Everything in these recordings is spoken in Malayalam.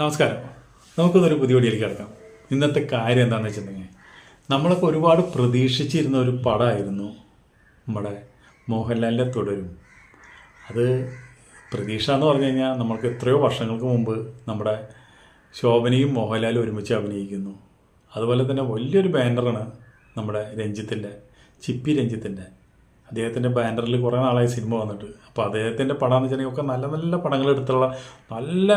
നമസ്കാരം. നമുക്കൊന്നൊരു പുതിയ വീഡിയോയിലേക്ക് കിടക്കാം. ഇന്നത്തെ കാര്യം എന്താണെന്ന് വെച്ചിട്ടുണ്ടെങ്കിൽ നമ്മളൊക്കെ ഒരുപാട് പ്രതീക്ഷിച്ചിരുന്ന ഒരു പടമായിരുന്നു നമ്മുടെ മോഹൻലാലിന്റെ തുടരും. അത് പ്രതീക്ഷ എന്ന് പറഞ്ഞു കഴിഞ്ഞാൽ നമ്മൾക്ക് എത്രയോ വർഷങ്ങൾക്ക് മുമ്പ് നമ്മുടെ ശോഭനയും മോഹൻലാലും ഒരുമിച്ച് അഭിനയിക്കുന്നു. അതുപോലെ തന്നെ വലിയൊരു ബാനറാണ് നമ്മുടെ രഞ്ജിത്തിന്റെ ചിപ്പി രഞ്ജിത്തിന്റെ അദ്ദേഹത്തിന്റെ ബാനറിൽ കുറേ നാളായി സിനിമ വന്നിട്ട്. അപ്പോൾ അദ്ദേഹത്തിന്റെ പടം എന്ന് വെച്ചിട്ടുണ്ടെങ്കിൽ ഒക്കെ നല്ല നല്ല പടങ്ങൾ എടുത്തുള്ള നല്ല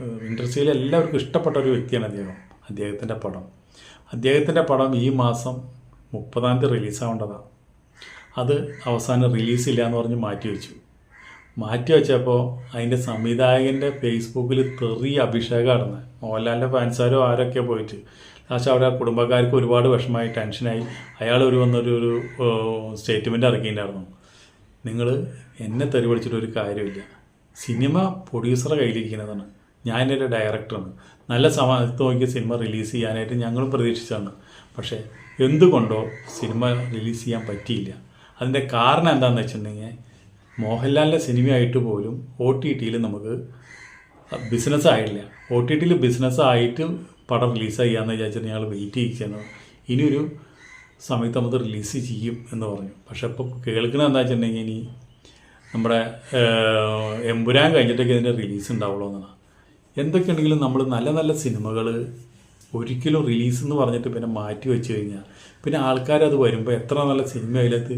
ഇൻഡസ്ട്രിയിൽ എല്ലാവർക്കും ഇഷ്ടപ്പെട്ട ഒരു വ്യക്തിയാണ് അദ്ദേഹം അദ്ദേഹത്തിന്റെ പടം. അദ്ദേഹത്തിന്റെ പടം ഈ മാസം മുപ്പതാം തീയതി റിലീസാവേണ്ടതാണ്. അത് അവസാനം റിലീസില്ല എന്ന് പറഞ്ഞ് മാറ്റി വെച്ചു. മാറ്റി വെച്ചപ്പോൾ അതിന്റെ സംവിധായകന്റെ ഫേസ്ബുക്കിൽ തെറി അഭിഷേകം നടന്നത് മോഹൻലാലിന്റെ ഫാൻസാരോ ആരൊക്കെ പോയിട്ട്. ലാസ്റ്റ് അവിടെ കുടുംബക്കാർക്ക് ഒരുപാട് വിഷമമായി ടെൻഷനായി. അയാൾ ഒരു വന്നൊരു ഒരു സ്റ്റേറ്റ്മെന്റ് ഇറക്കിയിട്ടുണ്ടായിരുന്നു. നിങ്ങൾ എന്നെ തെറി പിടിച്ചിട്ട് ഒരു കാര്യമില്ല. സിനിമ പ്രൊഡ്യൂസറെ കയ്യിലിരിക്കുന്നതാണ്. എന്റെ ഡയറക്ടറാണ്. നല്ല സമയത്ത് നോക്കിയ സിനിമ റിലീസ് ചെയ്യാനായിട്ട് ഞങ്ങളും പ്രതീക്ഷിച്ചാണ് പക്ഷേ എന്തുകൊണ്ടോ സിനിമ റിലീസ് ചെയ്യാൻ പറ്റിയില്ല. അതിന്റെ കാരണം എന്താണെന്ന് വെച്ചിട്ടുണ്ടെങ്കിൽ മോഹൻലാലിന്റെ സിനിമയായിട്ട് പോലും ഒ ടി ടിയിൽ നമുക്ക് ബിസിനസ് ആയിട്ടില്ല ഒ ടി ടിയിൽ ബിസിനസ് ആയിട്ട് പടം റിലീസ് ചെയ്യാമെന്ന് വിചാരിച്ചിട്ട് ഞങ്ങൾ വെയിറ്റ് ചെയ്യിച്ചാണ് ഇനിയൊരു സമയത്ത് നമുക്ക് റിലീസ് ചെയ്യും എന്ന് പറഞ്ഞു. പക്ഷേ ഇപ്പോൾ കേൾക്കുന്നത് എന്താ വെച്ചിട്ടുണ്ടെങ്കിൽ ഇനി നമ്മുടെ എമ്പുരാൻ കഴിഞ്ഞിട്ടൊക്കെ ഇതിന്റെ റിലീസ് ഉണ്ടാവുള്ളൂ എന്നാണ്. എന്തൊക്കെയുണ്ടെങ്കിലും നമ്മൾ നല്ല നല്ല സിനിമകൾ ഒരിക്കലും റിലീസ് എന്ന് പറഞ്ഞിട്ട് പിന്നെ മാറ്റി വെച്ച് കഴിഞ്ഞാൽ പിന്നെ ആൾക്കാരത് വരുമ്പോൾ എത്ര നല്ല സിനിമ അതിലത്ത്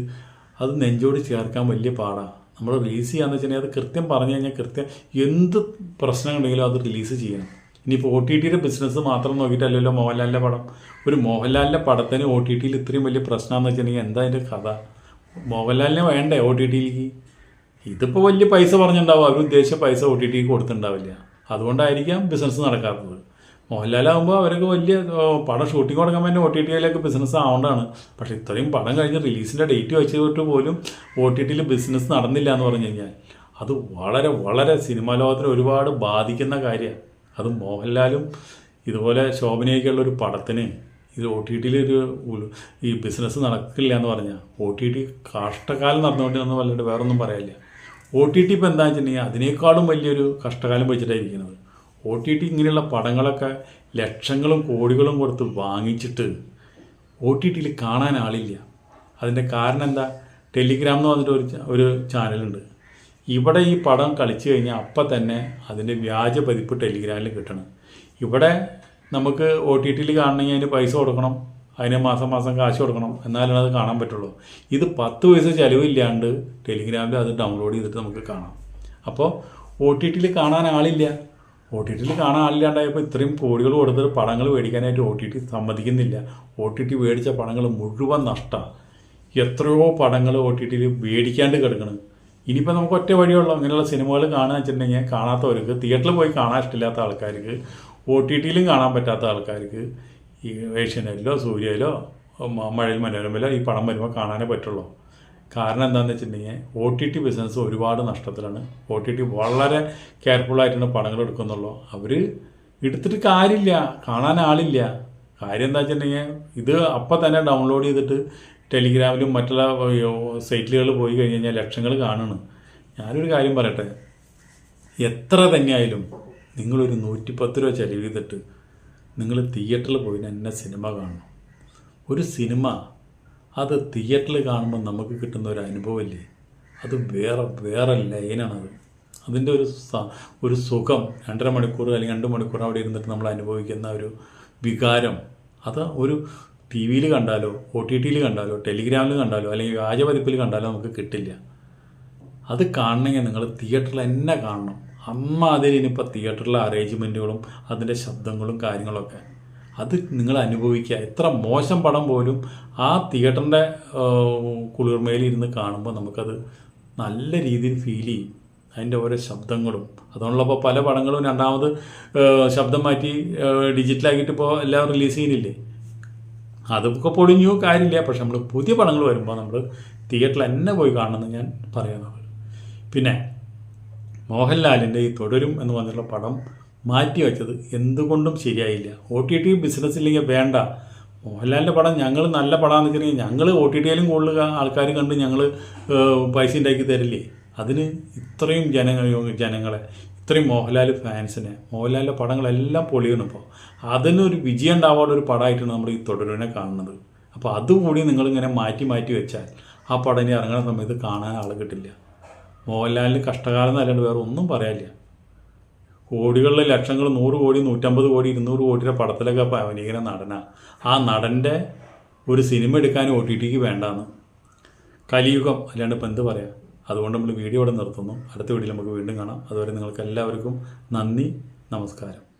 അത് നെഞ്ചോട് ചേർക്കാൻ വലിയ പാടാണ് നമ്മൾ റിലീസ് ചെയ്യാന്ന് വെച്ചിട്ടുണ്ടെങ്കിൽ അത് കൃത്യം പറഞ്ഞു കഴിഞ്ഞാൽ കൃത്യം എന്ത് പ്രശ്നങ്ങളുണ്ടെങ്കിലും അത് റിലീസ് ചെയ്യണം. ഇനിയിപ്പോൾ ഒ ടി ടിയുടെ ബിസിനസ് മാത്രം നോക്കിയിട്ടല്ലല്ലോ മോഹൻലാലിന്റെ പടം. ഒരു മോഹൻലാലിന്റെ പടത്തിന് ഒ ടി ടിയിൽ ഇത്രയും വലിയ പ്രശ്നമാണെന്ന് വെച്ചിട്ടുണ്ടെങ്കിൽ എന്താ അതിന്റെ കഥ? മോഹൻലാലിനെ വേണ്ടേ ഒ ടി ടിയിലേക്ക്? ഇതിപ്പോൾ വലിയ പൈസ പറഞ്ഞിട്ടുണ്ടാവും. അവർ ഉദ്ദേശിച്ച പൈസ ഒ ടി ടിക്ക് കൊടുത്തിട്ടുണ്ടാവില്ല. അതുകൊണ്ടായിരിക്കാം ബിസിനസ് നടക്കാത്തത്. മോഹൻലാലാകുമ്പോൾ അവരൊക്കെ വലിയ പടം ഷൂട്ടിംഗ് തുടങ്ങാൻ വേണ്ടി ഒ ടി ടിയിലേക്ക് ബിസിനസ് ആവേണ്ടതാണ് പക്ഷേ ഇത്രയും പടം കഴിഞ്ഞ് റിലീസിന്റെ ഡേറ്റ് വെച്ചിട്ട് പോലും ഒ ടി ടിയിൽ ബിസിനസ് നടന്നില്ല എന്ന് പറഞ്ഞു കഴിഞ്ഞാൽ അത് വളരെ വളരെ സിനിമാ ലോകത്തിന് ഒരുപാട് ബാധിക്കുന്ന കാര്യമാണ് അത് മോഹൻലാലും ഇതുപോലെ ശോഭനയൊക്കെയുള്ള ഒരു പടത്തിന് ഇത് ഒ ടി ടിയിൽ ഒരു ഈ ബിസിനസ് നടക്കില്ല എന്ന് പറഞ്ഞാൽ ഒ ടി ടി കാഷ്ടകാലം നടന്നുകൊണ്ടിരുന്ന വല്ലതും വേറൊന്നും പറയാനില്ല. ഒ ടി ടി ഇപ്പോൾ എന്താ വെച്ചിട്ടുണ്ടെങ്കിൽ അതിനേക്കാളും വലിയൊരു കഷ്ടകാലം വെച്ചിട്ടായിരിക്കുന്നത്. ഒ ടി ടി ഇങ്ങനെയുള്ള പടങ്ങളൊക്കെ ലക്ഷങ്ങളും കോടികളും കൊടുത്ത് വാങ്ങിച്ചിട്ട് ഒ ടി ടിയിൽ കാണാൻ ആളില്ല. അതിന്റെ കാരണം എന്താ? ടെലിഗ്രാം എന്ന് പറഞ്ഞിട്ട് ഒരു ഒരു ചാനലുണ്ട്. ഇവിടെ ഈ പടം കളിച്ചു കഴിഞ്ഞാൽ അപ്പം തന്നെ അതിന്റെ വ്യാജ പതിപ്പ് ടെലിഗ്രാമിൽ കിട്ടണം. ഇവിടെ നമുക്ക് ഒ ടി ടിയിൽ കാണണമെങ്കിൽ അതിന് പൈസ കൊടുക്കണം. അതിന് മാസം മാസം കാശ് കൊടുക്കണം എന്നാലാണ് അത് കാണാൻ പറ്റുള്ളൂ. ഇത് പത്ത് പൈസ ചിലവില്ലാണ്ട് ടെലിഗ്രാമിൽ അത് ഡൗൺലോഡ് ചെയ്തിട്ട് നമുക്ക് കാണാം. അപ്പോൾ ഒ ടി ടിയിൽ കാണാൻ ആളില്ല. ഒ ടി ടിയിൽ കാണാൻ ആളില്ലാണ്ടായപ്പോൾ ഇത്രയും കോടികൾ കൊടുത്തിട്ട് പടങ്ങൾ മേടിക്കാനായിട്ട് ഒ ടി ടി സമ്മതിക്കുന്നില്ല. ഒ ടി ടി മേടിച്ച പടങ്ങൾ മുഴുവൻ നഷ്ടമാണ് എത്രയോ പടങ്ങൾ ഒ ടി ടിയിൽ മേടിക്കാണ്ട് കിടക്കണം. ഇനിയിപ്പോൾ നമുക്ക് ഒറ്റ വഴിയുള്ളൂ. അങ്ങനെയുള്ള സിനിമകൾ കാണാൻ വെച്ചിട്ടുണ്ടെങ്കിൽ കാണാത്തവർക്ക് തിയേറ്ററിൽ പോയി കാണാൻ ഇഷ്ടമില്ലാത്ത ആൾക്കാർക്ക് ഒ ടി ടിയിലും കാണാൻ പറ്റാത്ത ആൾക്കാർക്ക് ഈ ഏഷ്യനെറ്റിലോ സൂര്യയിലോ മഴയിൽ മനോരമയിലോ ഈ പണം വരുമ്പോൾ കാണാനേ പറ്റുള്ളൂ. കാരണം എന്താണെന്ന് വെച്ചിട്ടുണ്ടെങ്കിൽ ഒ ടി ടി ബിസിനസ് ഒരുപാട് നഷ്ടത്തിലാണ്. ഒ ടി ടി വളരെ കെയർഫുള്ളായിട്ടാണ് പടങ്ങൾ എടുക്കുന്നുള്ളൂ. അവർ എടുത്തിട്ട് കാര്യമില്ല. കാണാൻ ആളില്ല. കാര്യം എന്താ വെച്ചിട്ടുണ്ടെങ്കിൽ ഇത് അപ്പം തന്നെ ഡൗൺലോഡ് ചെയ്തിട്ട് ടെലിഗ്രാമിലും മറ്റുള്ള സൈറ്റിലുകളിൽ പോയി കഴിഞ്ഞ് കഴിഞ്ഞാൽ ലക്ഷങ്ങൾ കാണുന്നു ഞാനൊരു കാര്യം പറയട്ടെ. എത്ര തന്നെയായാലും നിങ്ങളൊരു നൂറ്റിപ്പത്ത് രൂപ ചെലവ് ചെയ്തിട്ട് നിങ്ങൾ തിയേറ്ററിൽ പോയി തന്നെ സിനിമ കാണണം. ഒരു സിനിമ അത് തിയേറ്ററിൽ കാണുമ്പോൾ നമുക്ക് കിട്ടുന്ന ഒരു അനുഭവമില്ലേ? അത് വേറെ വേറെ ലൈനാണത് അതിന്റെ ഒരു ഒരു സുഖം രണ്ടര മണിക്കൂർ അല്ലെങ്കിൽ രണ്ട് മണിക്കൂർ അവിടെ ഇരുന്നിട്ട് നമ്മൾ അനുഭവിക്കുന്ന ഒരു വികാരം. അത് ഒരു ടി വിയിൽ കണ്ടാലോ ഒ ടി ടിയിൽ കണ്ടാലോ ടെലിഗ്രാമിൽ കണ്ടാലോ അല്ലെങ്കിൽ വ്യാജപതിപ്പിൽ കണ്ടാലോ നമുക്ക് കിട്ടില്ല. അത് കാണണമെങ്കിൽ നിങ്ങൾ തിയേറ്ററിൽ തന്നെ കാണണം. അമ്മ അതിൽ ഇനിയിപ്പോൾ തിയേറ്ററിലെ അറേഞ്ച്മെന്റുകളും അതിന്റെ ശബ്ദങ്ങളും കാര്യങ്ങളൊക്കെ. അത് നിങ്ങൾ അനുഭവിക്കുക. എത്ര മോശം പടം പോലും ആ തിയേറ്ററിന്റെ കുളിർമയിലിരുന്ന് കാണുമ്പോൾ നമുക്കത് നല്ല രീതിയിൽ ഫീൽ ചെയ്യും. അതിന്റെ ഓരോ ശബ്ദങ്ങളും. അതുകൊണ്ടുള്ളപ്പോൾ പല പടങ്ങളും രണ്ടാമത് ശബ്ദം മാറ്റി ഡിജിറ്റലാക്കിയിട്ട് ഇപ്പോൾ എല്ലാം റിലീസ് ചെയ്യുന്നില്ലേ? അതൊക്കെ പൊടിഞ്ഞു കാര്യമില്ല. പക്ഷെ നമ്മൾ പുതിയ പടങ്ങൾ വരുമ്പോൾ നമ്മൾ തിയേറ്ററിൽ തന്നെ പോയി കാണണമെന്ന് ഞാൻ പറയുന്നത്. പിന്നെ മോഹൻലാലിന്റെ ഈ തുടരും എന്ന് പറഞ്ഞിട്ടുള്ള പടം മാറ്റി വെച്ചത് എന്തുകൊണ്ടും ശരിയായില്ല. ഒ ടി ടി ബിസിനസ് ഇല്ലെങ്കിൽ വേണ്ട. മോഹൻലാലിന്റെ പടം ഞങ്ങൾ നല്ല പടമാണെന്ന് വെച്ചിട്ടുണ്ടെങ്കിൽ ഞങ്ങൾ ഒ ടി ടിയിലും കൂടുതൽ ആൾക്കാർ കണ്ട് ഞങ്ങൾ പൈസ ഉണ്ടാക്കി തരില്ലേ? അതിന് ഇത്രയും ജനങ്ങൾ ജനങ്ങളെ ഇത്രയും മോഹൻലാൽ ഫാൻസിനെ മോഹൻലാലിന്റെ പടങ്ങളെല്ലാം പൊളിയണം ഇപ്പോൾ അതിനൊരു വിജയം ഉണ്ടാവാനുള്ള ഒരു പടമായിട്ടാണ് നമ്മൾ ഈ തുടരുവിനെ കാണുന്നത്. അപ്പോൾ അതുകൂടി നിങ്ങളിങ്ങനെ മാറ്റി മാറ്റി വെച്ചാൽ ആ പടം ഇനി സമയത്ത് കാണാൻ ആൾ കിട്ടില്ല. മോഹൻലാലിന് കഷ്ടകാലം എന്നല്ലാണ്ട് വേറെ ഒന്നും പറയാനില്ല. കോടികളിലെ ലക്ഷങ്ങൾ നൂറ് കോടി നൂറ്റമ്പത് കോടി ഇരുന്നൂറ് കോടിയുടെ പടത്തിലൊക്കെ അഭിനയിക്കുന്ന നടനാ. ആ നടന്റെ ഒരു സിനിമ എടുക്കാൻ ഒ ടി ടിക്ക് വേണ്ടാന്ന്. കലിയുഗം അല്ലാണ്ട് ഇപ്പം എന്ത് പറയാം? അതുകൊണ്ട് നമ്മൾ വീഡിയോ ഇവിടെ നിർത്തുന്നു. അടുത്ത വീഡിയോയിൽ നമുക്ക് വീണ്ടും കാണാം. അതുവരെ നിങ്ങൾക്ക് എല്ലാവർക്കും നന്ദി നമസ്കാരം.